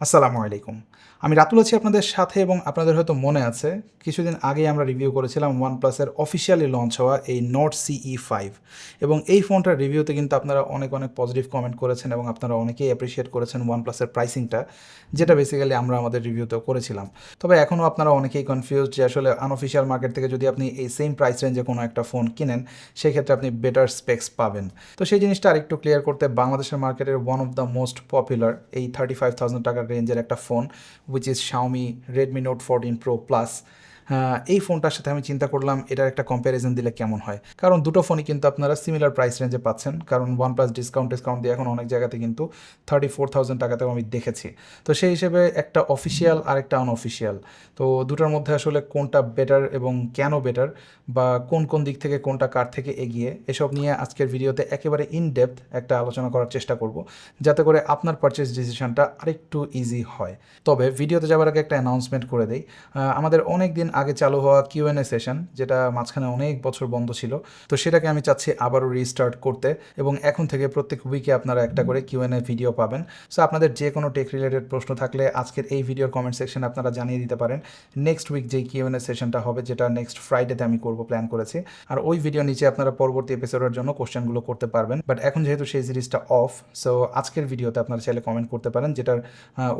আসসালামু আলাইকুম। আমি রাতুল আছি আপনাদের সাথে এবং আপনাদের হয়তো মনে আছে, কিছুদিন আগে আমরা রিভিউ করেছিলাম ওয়ানপ্লাসের অফিসিয়ালি লঞ্চ হওয়া এই নোট সিই ফাইভ এবং এই ফোনটার রিভিউতে কিন্তু আপনারা অনেক অনেক পজিটিভ কমেন্ট করেছেন এবং আপনারা অনেকেই অ্যাপ্রিসিয়েট করেছেন ওয়ানপ্লাসের প্রাইসিংটা যেটা বেসিক্যালি আমরা আমাদের রিভিউতেও করেছিলাম। তবে এখনও আপনারা অনেকেই কনফিউজ যে আসলে আনঅফিসিয়াল মার্কেট থেকে যদি আপনি এই সেম প্রাইস রেঞ্জে কোনো একটা ফোন কিনেন, সেক্ষেত্রে আপনি বেটার স্পেক্স পাবেন। তো সেই জিনিসটা আরেকটু ক্লিয়ার করতে বাংলাদেশের মার্কেটের one of the most popular এই থার্টি ফাইভ থাউজেন্ড টাকার রেঞ্জের একটা phone which is Xiaomi Redmi Note fourteen Pro Plus এই ফোনটার সাথে আমি চিন্তা করলাম, এটার একটা কম্প্যারিজন দিলে কেমন হয়? কারণ দুটো ফোনই কিন্তু আপনারা সিমিলার প্রাইস রেঞ্জে পাচ্ছেন। কারণ ওয়ান প্লাস ডিসকাউন্ট ডিসকাউন্ট দিয়ে এখন অনেক জায়গাতে কিন্তু থার্টি ফোর থাউজেন্ড টাকাতেও আমি দেখেছি। তো সেই হিসেবে একটা অফিসিয়াল আর একটা আনঅফিসিয়াল তো দুটোর মধ্যে আসলে কোনটা বেটার এবং কেন বেটার বা কোন কোন দিক থেকে কোনটা কার থেকে এগিয়ে, এসব নিয়ে আজকের ভিডিওতে একেবারে ইন ডেপথ একটা আলোচনা করার চেষ্টা করব, যাতে করে আপনার পারচেস ডিসিশনটা আরেকটু ইজি হয়। তবে ভিডিওতে যাওয়ার আগে একটা অ্যানাউন্সমেন্ট করে দেই। আমাদের অনেক দিন আগে চালু হওয়া কিউএনএ সেশন যেটা মাঝখানে অনেক বছর বন্ধ ছিল। তো সেটাকে আমি চাচ্ছি আবারও রিস্টার্ট করতে, এবং এখন থেকে প্রত্যেক উইকে আপনারা একটা করে কিউএনএ ভিডিও পাবেন। সো আপনাদের যে কোনো টেক রিলেটেড প্রশ্ন থাকলে আজকের এই ভিডিওর কমেন্ট সেকশনে আপনারা জানিয়ে দিতে পারেন। নেক্সট উইক যেই কিউএনএ সেশনটা হবে, যেটা নেক্সট ফ্রাইডেতে আমি করব প্ল্যান করেছি। আর ওই ভিডিও নিচে আপনারা পরবর্তী এপিসোডের জন্য কোশ্চেনগুলো করতে পারবেন। বাট এখন যেহেতু সেই সিরিজটা অফ সো আজকের ভিডিওতে আপনারা চাইলে কমেন্ট করতে পারেন, যেটার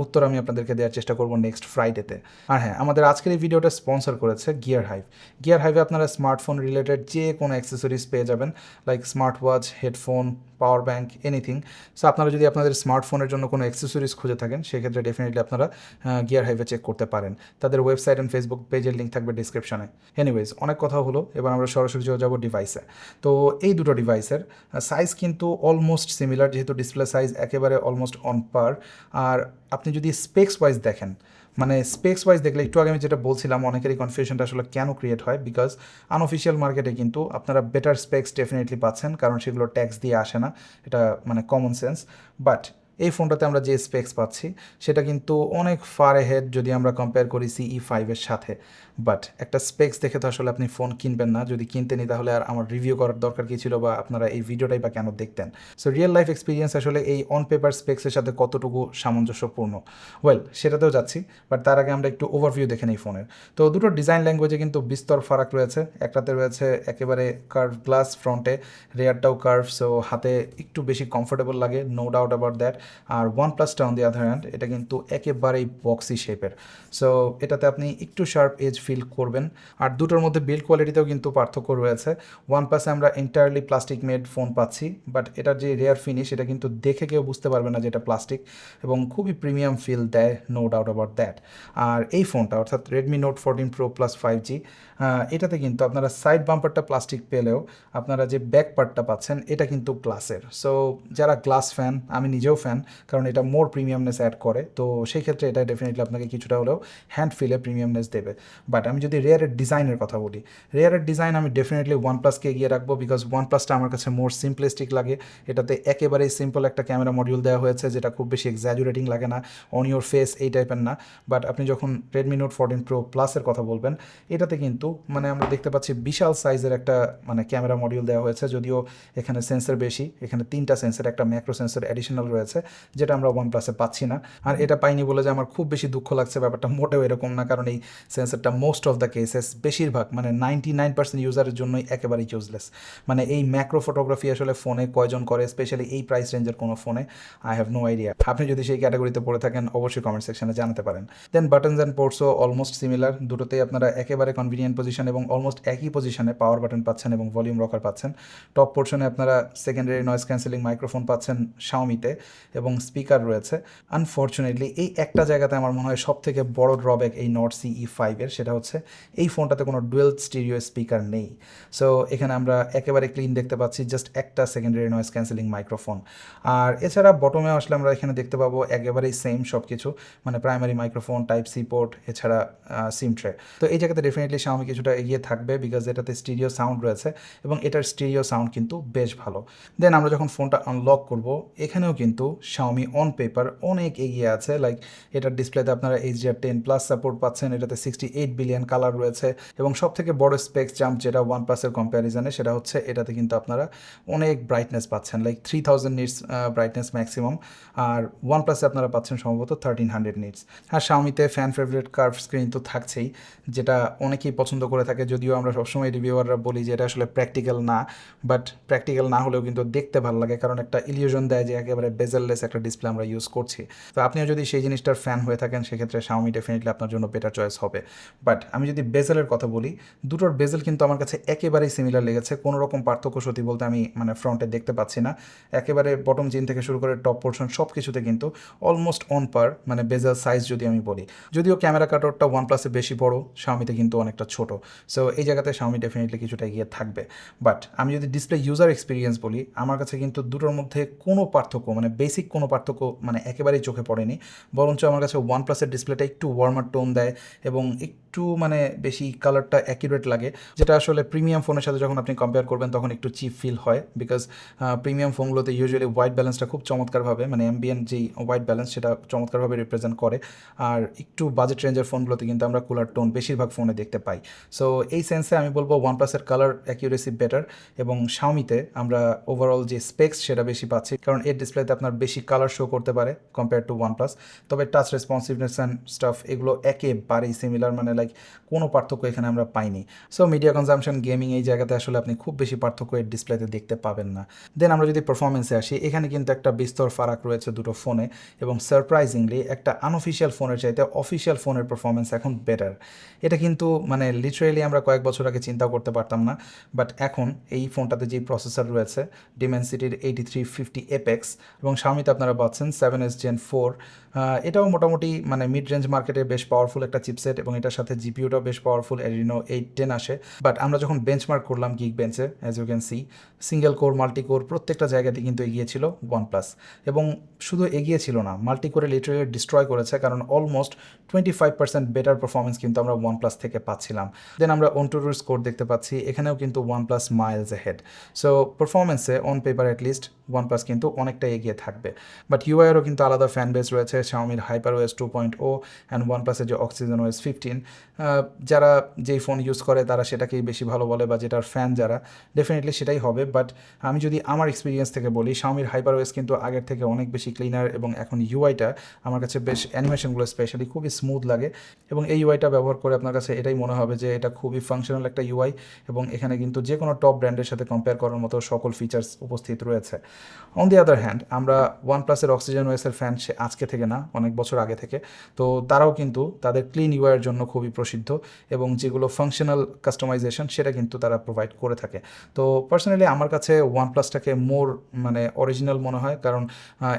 উত্তর আমি আপনাদেরকে দেওয়ার চেষ্টা করব নেক্সট ফ্রাইডেতে আর হ্যাঁ আমাদের আজকের এই ভিডিওটা স্পন্সর করেছে গিয়ার হাইভ গিয়ার হাইভে আপনারা স্মার্টফোন রিলেটেড যে কোনো অ্যাক্সেসরিজ পেয়ে যাবেন like smart watch headphone power bank anything so আপনারা যদি আপনাদের স্মার্টফোনের জন্য কোনো অ্যাক্সেসরিজ খুঁজে থাকেন, সেক্ষেত্রে ডেফিনেটলি আপনারা গিয়ার হাইভে চেক করতে পারেন। তাদের ওয়েবসাইট অ্যান্ড ফেসবুক পেজের লিঙ্ক থাকবে ডিসক্রিপশনে এনিওয়েজ অনেক কথা হলো, এবার আমরা সরাসরি চলে যাব ডিভাইসে তো, এই দুটো ডিভাইসের সাইজ কিন্তু অলমোস্ট সিমিলার যেহেতু ডিসপ্লে সাইজ একেবারে অলমোস্ট অন পার আর আপনি যদি স্পেক্স ওয়াইজ দেখেন মানে স্পেক্স ওয়াইজ দেখলে একটু আগে আমি যেটা বলছিলাম, অনেকেরই কনফিউশনটা আসলে কেন ক্রিয়েট হয়? বিকজ আনঅফিসিয়াল মার্কেটে কিন্তু আপনারা বেটার স্পেক্স ডেফিনেটলি পাচ্ছেন, কারণ সেগুলো ট্যাক্স দিয়ে আসে না। এটা মানে কমন সেন্স বাট এই ফোনটাতে আমরা যে স্পেক্স পাচ্ছি, সেটা কিন্তু অনেক ফার হেড যদি আমরা কম্পেয়ার করি সিই ফাইভের সাথে। বাট একটা স্পেক্স দেখে তো আসলে আপনি ফোন কিনবেন না। যদি কিনতেনই তাহলে আর আমার রিভিউ করার দরকার কী ছিল বা আপনারা এই ভিডিওটাই বা কেন দেখতেন? সো রিয়েল লাইফ এক্সপিরিয়েন্স আসলে এই অন পেপার স্পেক্সের সাথে কতটুকু সামঞ্জস্যপূর্ণ? ওয়েল সেটাতেও যাচ্ছি বাট তার আগে আমরা একটু ওভারভিউ দেখে নিই ফোনের তো দুটো ডিজাইন ল্যাঙ্গুয়েজে কিন্তু বিস্তর ফারাক রয়েছে। একটাতে রয়েছে একেবারে কার্ভ গ্লাস ফ্রন্টে রেয়ারটাও কার্ভ সো হাতে একটু বেশি কমফোর্টেবল লাগে নো ডাউট অ্যাবাউট দ্যাট আর ওয়ান প্লাসটা অন দি আধার হ্যান্ড এটা কিন্তু একেবারেই বক্সি শেপের সো এটাতে আপনি একটু শার্প এজ ফিল করবেন। আর দুটোর মধ্যে বিল্ড কোয়ালিটিতেও কিন্তু পার্থক্য রয়েছে। ওয়ান প্লাসে আমরা এন্টায়ারলি প্লাস্টিক মেড ফোন পাচ্ছি বাট এটার যে রেয়ার ফিনিশ এটা কিন্তু দেখে কেউ বুঝতে পারবে না যে এটা প্লাস্টিক এবং খুবই প্রিমিয়াম ফিল দেয় নো ডাউট অ্যাবাউট দ্যাট আর এই ফোনটা অর্থাৎ Redmi Note fourteen Pro Plus five G এটাতে কিন্তু আপনারা সাইড বাম্পারটা প্লাস্টিক পেলেও আপনারা যে ব্যাক পার্টটা পাচ্ছেন, এটা কিন্তু গ্লাসের সো যারা গ্লাস ফ্যান আমি নিজেও ফ্যান কারণ এটা মোর প্রিমিয়ামনেস অ্যাড করে। তো সেই ক্ষেত্রে এটা ডেফিনেটলি আপনাকে কিছুটা হলেও হ্যান্ড ফিলে প্রিমিয়ামনেস দেবে। বাট আমি যদি রেয়ারের ডিজাইনের কথা বলি রেয়ারের ডিজাইন আমি ডেফিনেটলি ওয়ান প্লাসকে এগিয়ে রাখব বিকজ ওয়ান প্লাসটা আমার কাছে মোর সিম্পলিস্টিক লাগে। এটাতে একেবারেই সিম্পল একটা ক্যামেরা মডিউল দেওয়া হয়েছে যেটা খুব বেশি এক্সাজুরেটিং লাগে না অন ইউর ফেস এই টাইপের না। বাট আপনি যখন রেডমি নোট ফোরটিন প্রো প্লাসের কথা বলবেন, এটাতে কিন্তু মানে আমরা দেখতে পাচ্ছি বিশাল সাইজের একটা মানে ক্যামেরা মডিউল দেওয়া হয়েছে, যদিও এখানে সেন্সর বেশি, এখানে তিনটা সেন্সর একটা ম্যাক্রো সেন্সর অ্যাডিশনাল রয়েছে। যেটা আমরা ওয়ান প্লাসে পাচ্ছি না। আর এটা পাইনি বলে যে আমার খুব বেশি দুঃখ লাগছে, ব্যাপারটা মোটেও এরকম না। কারণ এই সেন্সরটা মোস্ট অফ দ্য কেসেস বেশিরভাগ মানে নাইনটি নাইন পার্সেন্ট ইউজারের জন্যই একেবারেই ইউজলেস মানে এই ম্যাক্রো ফটোগ্রাফি আসলে ফোনে কয়জন করে স্পেশালি এই প্রাইস রেঞ্জের কোনো ফোনে আই হ্যাভ নো আইডিয়া আপনি যদি সেই ক্যাটাগরিতে পড়ে থাকেন, অবশ্যই কমেন্ট সেকশনে জানাতে পারেন। দেন বাটনস অ্যান্ড পোর্টসও অলমোস্ট সিমিলার দুটোতেই আপনারা একেবারে কনভিনিয়েন্ট পজিশন এবং অলমোস্ট একই পজিশনে পাওয়ার বাটন পাচ্ছেন এবং ভলিউম রকার পাচ্ছেন। টপ পোর্শনে আপনারা সেকেন্ডারি নয়েজ ক্যান্সেলিং মাইক্রোফোন পাচ্ছেন শাওমিতে এবং স্পিকার রয়েছে। আনফর্চুনেটলি এই একটা জায়গাতে আমার মনে হয় সব থেকে বড় ড্রব্যাক এই নট সিই ফাইভের সেটা হচ্ছে এই ফোনটাতে কোনো ডুয়েল স্টিরিও স্পিকার নেই। সো এখানে আমরা একেবারে ক্লিন দেখতে পাচ্ছি জাস্ট একটা সেকেন্ডারি নয়েজ ক্যান্সেলিং মাইক্রোফোন আর এছাড়া বটমে আসলে আমরা এখানে দেখতে পাবো একেবারেই সেম সব কিছু মানে primary microphone type C port এছাড়া সিম ট্রে তো এই জায়গাতে ডেফিনেটলি শাওমি কিছুটা এগিয়ে থাকবে বিকজ এটাতে স্টিরিও সাউন্ড রয়েছে এবং এটার স্টিরিও সাউন্ড কিন্তু বেশ ভালো। দেন আমরা যখন ফোনটা আনলক করব, এখানেও কিন্তু শাওমি অন পেপার অনেক এগিয়ে আছে লাইক এটার ডিসপ্লেতে আপনারা H HDR ten plus support পাচ্ছেন, এটাতে সিক্সটি এইট বিলিয়ন কালার রয়েছে এবং সব থেকে বড় স্পেক্স জাম্প যেটা ওয়ান প্লাসের কম্প্যারিজনে সেটা হচ্ছে এটাতে কিন্তু আপনারা অনেক ব্রাইটনেস পাচ্ছেন like three thousand nits brightness maximum আর ওয়ান প্লাসে আপনারা পাচ্ছেন সম্ভবত থার্টিন হান্ড্রেড নিটস আর শাওমিতে ফ্যান ফেভারিট কার্ভ স্ক্রিন তো থাকছেই, যেটা অনেকেই পছন্দ করে থাকে, যদিও আমরা সবসময় রিভিউয়াররা বলি যে এটা আসলে প্র্যাকটিক্যাল না বাট প্র্যাকটিক্যাল না হলেও কিন্তু দেখতে ভালো লাগে, কারণ একটা ইলিউশন দেয় যে একেবারে বেজেললেস একটা ডিসপ্লে আমরা ইউজ করছি। তো আপনিও যদি সেই জিনিসটার ফ্যান হয়ে থাকেন, সেক্ষেত্রে শাওমি ডেফিনেটলি আপনার জন্য বেটার চয়েস হবে। বাট আমি যদি বেজেলের কথা বলি, দুটোর বেজেল কিন্তু আমার কাছে একেবারেই সিমিলার লেগেছে। কোনো রকম পার্থক্য সত্যি বলতে আমি মানে ফ্রন্টে দেখতে পাচ্ছি না। একেবারে বটম জিন থেকে শুরু করে টপ পোর্শন সব কিছুতে কিন্তু অলমোস্ট অন পার মানে বেজেল সাইজ যদি আমি বলি। যদিও ক্যামেরা কাটারটা ওয়ান প্লাসে বেশি বড় শাওমিতে কিন্তু অনেকটা ছোট। সো এই জায়গাতে শাওমি ডেফিনেটলি কিছুটা এগিয়ে থাকবে। বাট আমি যদি ডিসপ্লে ইউজার এক্সপিরিয়েন্স বলি, আমার কাছে কিন্তু দুটোর মধ্যে কোনো পার্থক্য মানে বেসিক কোনো পার্থক্য মানে একেবারেই চোখে পড়েনি। বরঞ্চ আমার কাছে ওয়ান প্লাসের ডিসপ্লেটা একটু ওয়ার্মার টোন দেয় এবং একটু মানে বেশি কালারটা অ্যাকিউরেট লাগে। যেটা আসলে প্রিমিয়াম ফোনের সাথে যখন আপনি কম্পেয়ার করবেন, তখন একটু চিপ ফিল হয়। বিকজ প্রিমিয়াম ফোনগুলোতে ইউজুয়ালি হোয়াইট ব্যালেন্সটা খুব চমৎকারভাবে মানে এমবিএন যেই হোয়াইট ব্যালেন্স সেটা চমৎকারভাবে রিপ্রেজেন্ট করে। আর একটু বাজেট রেঞ্জের ফোনগুলোতে কিন্তু আমরা কুলার টোন বেশিরভাগ ফোনে দেখতে পাই। সো এই সেন্সে আমি বলব ওয়ান প্লাসের কালার অ্যাকিউরেসি বেটার এবং শাওমিতে আমরা ওভারঅল যে স্পেক্স সেটা বেশি পাচ্ছি। কারণ এর ডিসপ্লেতে আপনার বেশি কালার শো করতে পারে কম্পেয়ার টু ওয়ান প্লাস তবে টাচ রেসপন্সিভনেস অ্যান্ড স্টাফ এগুলো একেবারেই সিমিলার মানে লাইক কোনো পার্থক্য এখানে আমরা পাইনি। সো মিডিয়া কনজামশন গেমিং এই জায়গাতে আসলে আপনি খুব বেশি পার্থক্য এর ডিসপ্লেতে দেখতে পাবেন না। দেন আমরা যদি পারফরমেন্সে আসি, এখানে কিন্তু একটা বিস্তর ফারাক রয়েছে দুটো ফোনে এবং সারপ্রাইজিংলি একটা আনঅফিসিয়াল ফোনের চাইতে অফিসিয়াল ফোনের পারফরমেন্স এখন বেটার এটা কিন্তু মানে লিটারেলি আমরা কয়েক বছর আগে চিন্তা করতে পারতাম না বাট এখন এই ফোনটাতে যে প্রসেসর রয়েছে ডিমেনসিটির এইটি থ্রি ফিফটি এপেক্স এবং স্বামীতে আপনারা পাচ্ছেন সেভেন এস জেন ফোর এটাও মোটামুটি মানে মিড রেঞ্জ মার্কেটে বেশ পাওয়ারফুল একটা চিপসেট এবং এটার সাথে জিপিউটাও বেশ পাওয়ারফুল এরিনো এইট টেন আসে। বাট আমরা যখন বেঞ্চমার্ক করলাম গিগ বেঞ্চে as you can see single core multi core প্রত্যেকটা জায়গাতে কিন্তু এগিয়েছিল ওয়ান প্লাস এবং শুধু এগিয়ে ছিল না মাল্টি কোরে লিটারেলি ডিস্ট্রয় করেছে, কারণ almost twenty five percent better performance কিন্তু আমরা ওয়ান প্লাস থেকে পাচ্ছিলাম। দেন আমরা অন্টুরুর স্কোর দেখতে পাচ্ছি, এখানেও কিন্তু one plus miles head so পারফরমেন্সে on paper at least one plus কিন্তু অনেকটা এগিয়ে থাকবে। বাট ইউআইয়েরও কিন্তু আলাদা ফ্যান বেস রয়েছে শাওমির hyper OS two point o and one প্লাসের যে অক্সিজেন ওয়েস ফিফটিন যারা যেই ফোন ইউজ করে তারা সেটাকেই বেশি ভালো বলে বা যেটার ফ্যান যারা ডেফিনেটলি সেটাই হবে। বাট আমি যদি আমার এক্সপিরিয়েন্স থেকে বলি শাওমির হাইপার ওয়েস কিন্তু আগের থেকে অনেক বেশি ক্লিনার এবং এখন ইউআইটা আমার কাছে বেশ অ্যানিমেশনগুলো স্পেশালি খুবই স্মুথ লাগে এবং এই ইউআইটা ব্যবহার করে আপনার কাছে এটাই মনে হবে যে এটা খুবই ফাংশনাল একটা ইউআই এবং এখানে কিন্তু যে কোনো টপ ব্র্যান্ডের সাথে কম্পেয়ার করার মতো সকল ফিচার্স উপস্থিত রয়েছে। অন দি আদার হ্যান্ড আমরা ওয়ান প্লাসের অক্সিজেন ওয়েসের ফ্যান সে আজকে থেকে না, অনেক বছর আগে থেকে। তো তারাও কিন্তু তাদের ক্লিন ইউআইয়ের জন্য খুবই প্রসিদ্ধ এবং যেগুলো ফাংশনাল কাস্টমাইজেশন সেটা কিন্তু তারা প্রোভাইড করে থাকে। তো পার্সোনালি আমার কাছে ওয়ান প্লাসটাকে মোর মানে অরিজিনাল মনে হয়, কারণ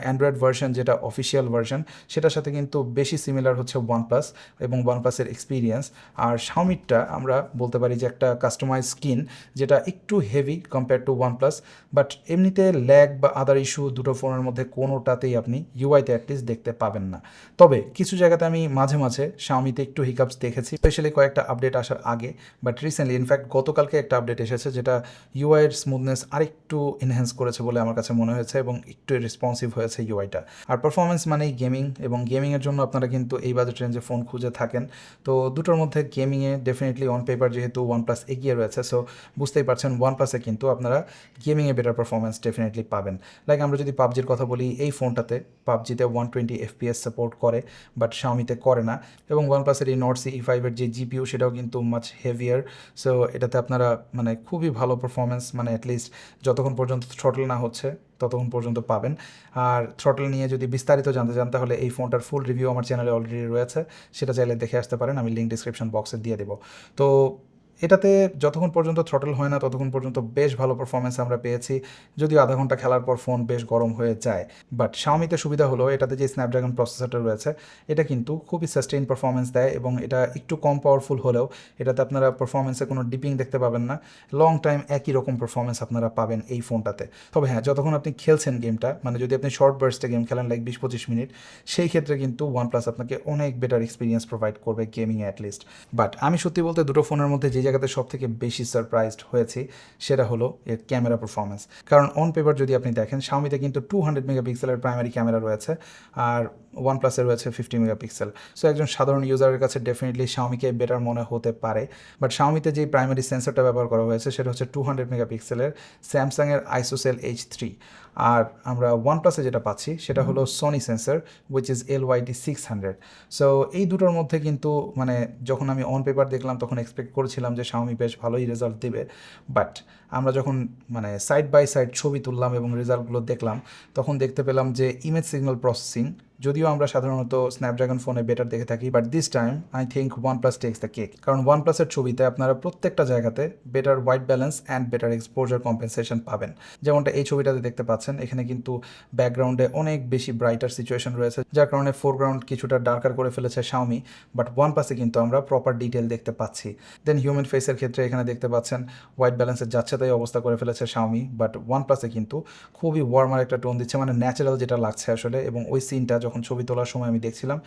অ্যান্ড্রয়েড ভার্সন যেটা অফিসিয়াল ভার্সন সেটার সাথে কিন্তু বেশি সিমিলার হচ্ছে ওয়ান প্লাস এবং ওয়ান প্লাসের এক্সপিরিয়েন্স আর শাওমিটটা আমরা বলতে পারি যে একটা কাস্টমাইজ স্কিন যেটা একটু heavy compare to one plus but এমনিতে ল্যাগ বা আদার ইস্যু দুটো ফোনের মধ্যে কোনোটাতেই আপনি ইউআইতে অ্যাটলিস্ট দেখতে পাবেন না। তবে কিছু জায়গাতে আমি মাঝে মাঝে শাওমিতে একটু হিকাপস দেখেছি স্পেশালি কয়েকটা আপডেট আসার আগে। বাট রিসেন্টলি ইনফ্যাক্ট গতকালকে একটা আপডেট এসেছে যেটা ইউআইয়ের স্মুথনেস আরেকটু এনহ্যান্স করেছে বলে আমার কাছে মনে হয়েছে এবং একটু রেসপন্সিভ হয়েছে ইউআইটা আর পারফরমেন্স মানেই গেমিং এবং গেমিংয়ের জন্য আপনারা কিন্তু এই বাজেট রেঞ্জে ফোন খুঁজে থাকেন। তো দুটোর মধ্যে গেমিংয়ে ডেফিনেটলি অন পেপার যেহেতু ওয়ান প্লাস এগিয়ে রয়েছে সো বুঝতেই পারছেন ওয়ান প্লাসে কিন্তু আপনারা গেমিংয়ে বেটার পারফরমেন্স ডেফিনেটলি পাবেন। লাইক আমরা যদি পাবজির কথা বলি, এই ফোনটাতে পাবজিতে ওয়ান টোয়েন্টি এফপিএস সাপোর্ট করে বাট শাওমিতে করে না। এবং ওয়ান প্লাসের এই নট সি ই ফাইভের যে জিপিউ সেটাও কিন্তু মাচ হেভিয়ার সো এটাতে আপনারা মানে খুবই ভালো পারফরমেন্স মানে অ্যাটলিস্ট যতক্ষণ পর্যন্ত থ্রটল না হচ্ছে, ততক্ষণ পর্যন্ত পাবেন। আর থ্রটল নিয়ে যদি বিস্তারিত জানতে চান, তাহলে এই ফোনটার ফুল রিভিউ আমার চ্যানেলে অলরেডি রয়েছে। সেটা চাইলে দেখে আসতে পারেন, আমি লিঙ্ক ডিসক্রিপশন বক্সে দিয়ে দেবো। তো এটাতে যতক্ষণ পর্যন্ত থ্রটল হয় না, ততক্ষণ পর্যন্ত বেশ ভালো পারফরমেন্স আমরা পেয়েছি। যদিও আধা ঘণ্টা খেলার পর ফোন বেশ গরম হয়ে যায়। বাট শাওমিতে সুবিধা হলো, এটাতে যে স্ন্যাপড্রাগন প্রসেসরটা রয়েছে, এটা কিন্তু খুবই সাস্টেইন পারফরমেন্স দেয় এবং এটা একটু কম পাওয়ারফুল হলেও এটাতে আপনারা পারফরমেন্সে কোনো ডিপিং দেখতে পাবেন না। লং টাইম একই রকম পারফরমেন্স আপনারা পাবেন এই ফোনটাতে তবে হ্যাঁ যতক্ষণ আপনি খেলছেন গেমটা মানে যদি আপনি শর্ট বার্স্টে গেম খেলেন লাইক বিশ পঁচিশ মিনিট, সেই ক্ষেত্রে কিন্তু ওয়ান প্লাস আপনাকে অনেক বেটার এক্সপিরিয়েন্স প্রোভাইড করবে গেমিংয়ে অ্যাটলিস্ট বাট আমি সত্যি বলতে দুটো ফোনের মধ্যে যে জায়গাতে সব থেকে বেশি সারপ্রাইজড হয়েছি সেটা হলো এর ক্যামেরা পারফরমেন্স কারণ অন পেপার যদি আপনি দেখেন শাওমিতে কিন্তু টু হান্ড্রেড মেগাপিক্সেলের প্রাইমারি ক্যামেরা রয়েছে। আর ওয়ান প্লাসে রয়েছে ফিফটি মেগাপিক্সেল সো একজন সাধারণ ইউজারের কাছে ডেফিনেটলি শাওমিকে বেটার মনে হতে পারে। বাট শাওমিতে যে প্রাইমারি সেন্সরটা ব্যবহার করা হয়েছে সেটা হচ্ছে টু হান্ড্রেড মেগাপিক্সেলের স্যামসাংয়ের আইসোসেল এইচ থ্রি আর আমরা ওয়ান প্লাসে যেটা পাচ্ছি সেটা হলো Sony sensor which is L Y D six hundred so এই দুটোর মধ্যে কিন্তু মানে যখন আমি অন পেপার দেখলাম তখন এক্সপেক্ট করেছিলাম যে শাওমি বেশ ভালোই রেজাল্ট দেবে। বাট আমরা যখন মানে সাইড বাই সাইড ছবি তুললাম এবং রেজাল্টগুলো দেখলাম তখন দেখতে পেলাম যে ইমেজ সিগন্যাল প্রসেসিং যদিও আমরা সাধারণত স্ন্যাপড্রাগন ফোনে বেটার দেখে থাকি but this time I think one plus takes the cake কারণ ওয়ান প্লাসের ছবিতে আপনারা প্রত্যেকটা জায়গাতে better white balance and better exposure compensation পাবেন। যেমনটা এই ছবিটাতে দেখতে পাচ্ছেন, এখানে কিন্তু ব্যাকগ্রাউন্ডে অনেক বেশি ব্রাইটার সিচুয়েশন রয়েছে, যার কারণে ফোরগ্রাউন্ড কিছুটা ডার্কার করে ফেলেছে শাওমি বাট ওয়ান প্লাসে কিন্তু আমরা প্রপার ডিটেল দেখতে পাচ্ছি। দেন হিউম্যান ফেসের ক্ষেত্রে এখানে দেখতে পাচ্ছেন হোয়াইট ব্যালেন্সের যাচ্ছে তাই অবস্থা করে ফেলেছে শাওমি বাট ওয়ান প্লাসে কিন্তু খুবই ওয়ার্মার একটা টোন দিচ্ছে মানে ন্যাচারাল যেটা লাগছে আসলে, এবং ওই সিনটা যখন ছবি তোলার সময় আমি দেখছিলাম,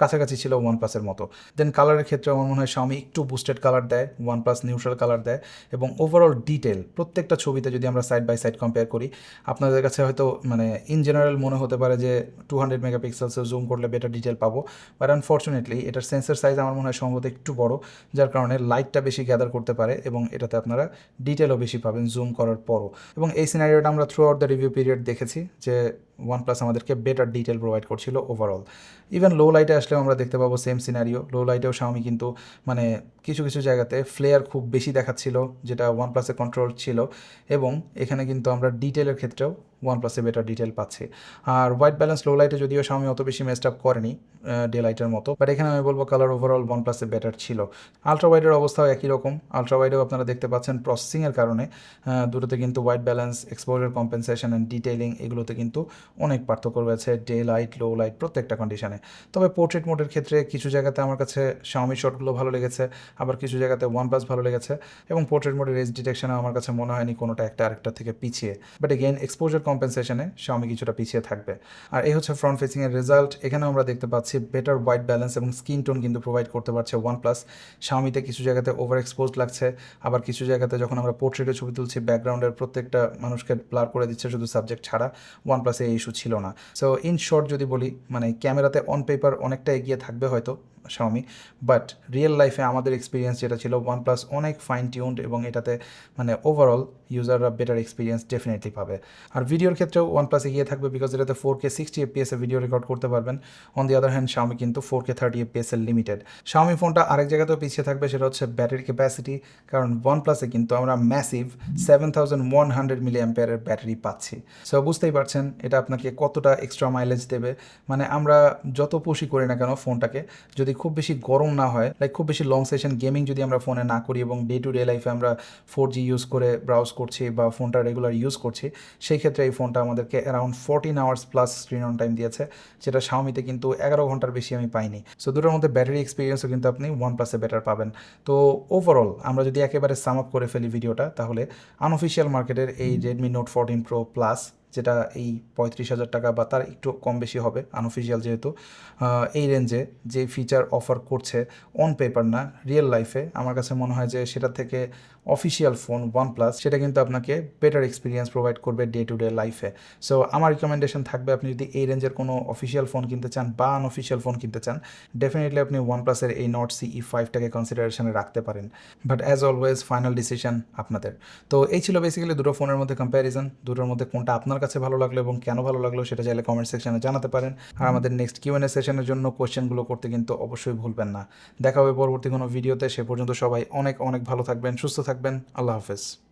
কাছাকাছি ছিল ওয়ান প্লাসের মতো। দেন কালারের ক্ষেত্রে আমার মনে হয় শাওমি একটু বুস্টেড কালার দেয় ওয়ান প্লাস নিউট্রাল কালার দেয় এবং ওভারঅল ডিটেল প্রত্যেকটা ছবিতে যদি আমরা সাইড বাই সাইড কম্পেয়ার করি, আপনাদের কাছে হয়তো মানে ইন জেনারেল মনে হতে পারে যে টু হান্ড্রেড মেগাপিক্সেলসে জুম করলে বেটার ডিটেল পাবো। বাট আনফর্চুনেটলি এটার সেন্সার সাইজ আমার মনে হয় সম্ভবত একটু বড়, যার কারণে লাইটটা বেশি গ্যাদার করতে পারে এবং এটাতে আপনারা ডিটেলও বেশি পাবেন জুম করার পরও। এবং এই সিনারিওটা আমরা throughout the review period দেখেছি যে ওয়ান প্লাস আমাদেরকে বেটার ডিটেল প্রোভাইড করছিল। ওভারঅল ইভেন লো লাইটে আসলেও আমরা দেখতে পাবো সেম সিনারিও লো লাইটেও স্বামী কিন্তু মানে কিছু কিছু জায়গাতে ফ্লেয়ার খুব বেশি দেখাচ্ছিল, যেটা ওয়ান প্লাসে কন্ট্রোল ছিল। এবং এখানে কিন্তু আমরা ডিটেলের ক্ষেত্রেও ওয়ান প্লাসে বেটার ডিটেল পাচ্ছি। আর হোয়াইট ব্যালেন্স লো লাইটে যদিও শাওমি অত বেশি মেস্ট আপ করেনি ডে লাইটের মতো বাট এখানে আমি বলব কালার ওভারঅল ওয়ান প্লাসে বেটার ছিল। আলট্রা অবস্থাও একই রকম। আলট্রা আপনারা দেখতে পাচ্ছেন প্রসেসিংয়ের কারণে দুটোতে কিন্তু white balance exposure compensation and detailing এগুলোতে কিন্তু অনেক পার্থক্য রয়েছে ডে লাইট লো লাইট প্রত্যেকটা কন্ডিশনে তবে পোর্ট্রেট মোডের ক্ষেত্রে কিছু জায়গাতে আমার কাছে শাওমি শটগুলো ভালো লেগেছে, আবার কিছু জায়গাতে ওয়ান প্লাস ভালো লেগেছে, এবং পোর্ট্রেট মোডের রেজ ডিটেকশনে আমার কাছে মনে হয়নি কোনোটা একটা আরেকটা থেকে পিছিয়ে। বাট এগেন এক্সপোজার কম্পেনসেশনে শাওমি কিছুটা পিছিয়ে থাকবে। আর এই হচ্ছে ফ্রন্ট ফেসিংয়ের রেজাল্ট এখানে আমরা দেখতে পাচ্ছি বেটার হোয়াইট ব্যালেন্স এবং স্কিন টোন কিন্তু প্রোভাইড করতে পারছে ওয়ান প্লাস শাওমিতে কিছু জায়গাতে ওভার এক্সপোজ লাগছে। আবার কিছু জায়গাতে যখন আমরা পোর্ট্রেটে ছবি তুলছি ব্যাকগ্রাউন্ডের প্রত্যেকটা মানুষকে ব্লার করে দিচ্ছে শুধু সাবজেক্ট ছাড়া। ওয়ান প্লাসে এই ইস্যু ছিল না। সো ইন শর্ট যদি বলি মানে ক্যামেরাতে অন পেপার অনেকটা এগিয়ে থাকবে হয়তো। শাওমি বাট রিয়েল লাইফে আমাদের এক্সপিরিয়েন্স যেটা ছিল ওয়ান প্লাস অনেক ফাইন টিউন্ড এবং এটাতে মানে ওভারঅল ইউজাররা বেটার এক্সপিরিয়েন্স ডেফিনেটলি পাবে। আর ভিডিওর ক্ষেত্রেও ওয়ান প্লাস এগিয়ে থাকবে বিকজ এটাতে ফোর কে সিক্সটি এফপিএসে ভিডিও রেকর্ড করতে পারবেন। On the other hand Xiaomi কিন্তু ফোর কে থার্টি এফপিএসের লিমিটেড শাওমি ফোনটা আরেক জায়গাতেও পিছিয়ে থাকবে, সেটা হচ্ছে ব্যাটারি ক্যাপাসিটি কারণ ওয়ান প্লাসে কিন্তু আমরা massive seven thousand one hundred milli অ্যাম্পেয়ারের battery পাচ্ছি। সো বুঝতেই পারছেন এটা আপনাকে কতটা এক্সট্রা মাইলেজ দেবে। মানে আমরা যত পুশি করি না কেন ফোনটাকে যদি খুব বেশি গরম না হয় লাইক খুব বেশি লং সেশন গেমিং যদি আমরা ফোনে না করি এবং ডে টু ডে লাইফে আমরা ফোর জি ইউজ করে ব্রাউজ করছি বা ফোনটা রেগুলার ইউজ করছি, সেই ক্ষেত্রে এই ফোনটা আমাদেরকে around fourteen hours plus screen on time দিয়েছে, যেটা শাওমিতে কিন্তু এগারো ঘণ্টার বেশি আমি পাইনি। সো দুটোর মধ্যে ব্যাটারি এক্সপিরিয়েন্সও কিন্তু আপনি ওয়ান প্লাসে বেটার পাবেন। তো ওভারঅল আমরা যদি একেবারে সাম আপ করে ফেলি ভিডিওটা তাহলে আনঅফিসিয়াল মার্কেটের এই Redmi Note fourteen Pro Plus যেটা এই পঁয়ত্রিশ হাজার টাকা বা তার একটু কম বেশি হবে আনঅফিসিয়াল যেহেতু এই রেঞ্জে যে ফিচার অফার করছে অন পেপার না রিয়েল লাইফে আমার কাছে মনে হয় যে সেটা থেকে অফিসিয়াল ফোন ওয়ান প্লাস সেটা কিন্তু আপনাকে বেটার এক্সপিরিয়েন্স প্রোভাইড করবে ডে টু ডে লাইফে সো আমার রিকমেন্ডেশন থাকবে আপনি যদি এই রেঞ্জের কোনো অফিসিয়াল ফোন কিনতে চান বা আনঅফিসিয়াল ফোন কিনতে চান ডেফিনেটলি আপনি ওয়ান প্লাসের এই নট সিই ফাইভটাকে কনসিডারেশনে রাখতে পারেন। But as always final decision আপনাদের। তো এই ছিল বেসিক্যালি দুটো ফোনের মধ্যে কম্প্যারিজন দুটোর মধ্যে কোনটা আপনার কাছে ভালো লাগল এবং কেন ভালো লাগল সেটা চাইলে কমেন্ট সেকশনে জানাতে পারেন। আর আমাদের নেক্সট কিউএনএ সেশনের জন্য কোয়েশ্চেনগুলো করতে কিন্তু অবশ্যই ভুলবেন না। দেখা হবে পরবর্তী কোনো ভিডিওতে সে পর্যন্ত সবাই অনেক অনেক ভালো থাকবেন, সুস্থ থাকবেন আল্লাহ হাফেজ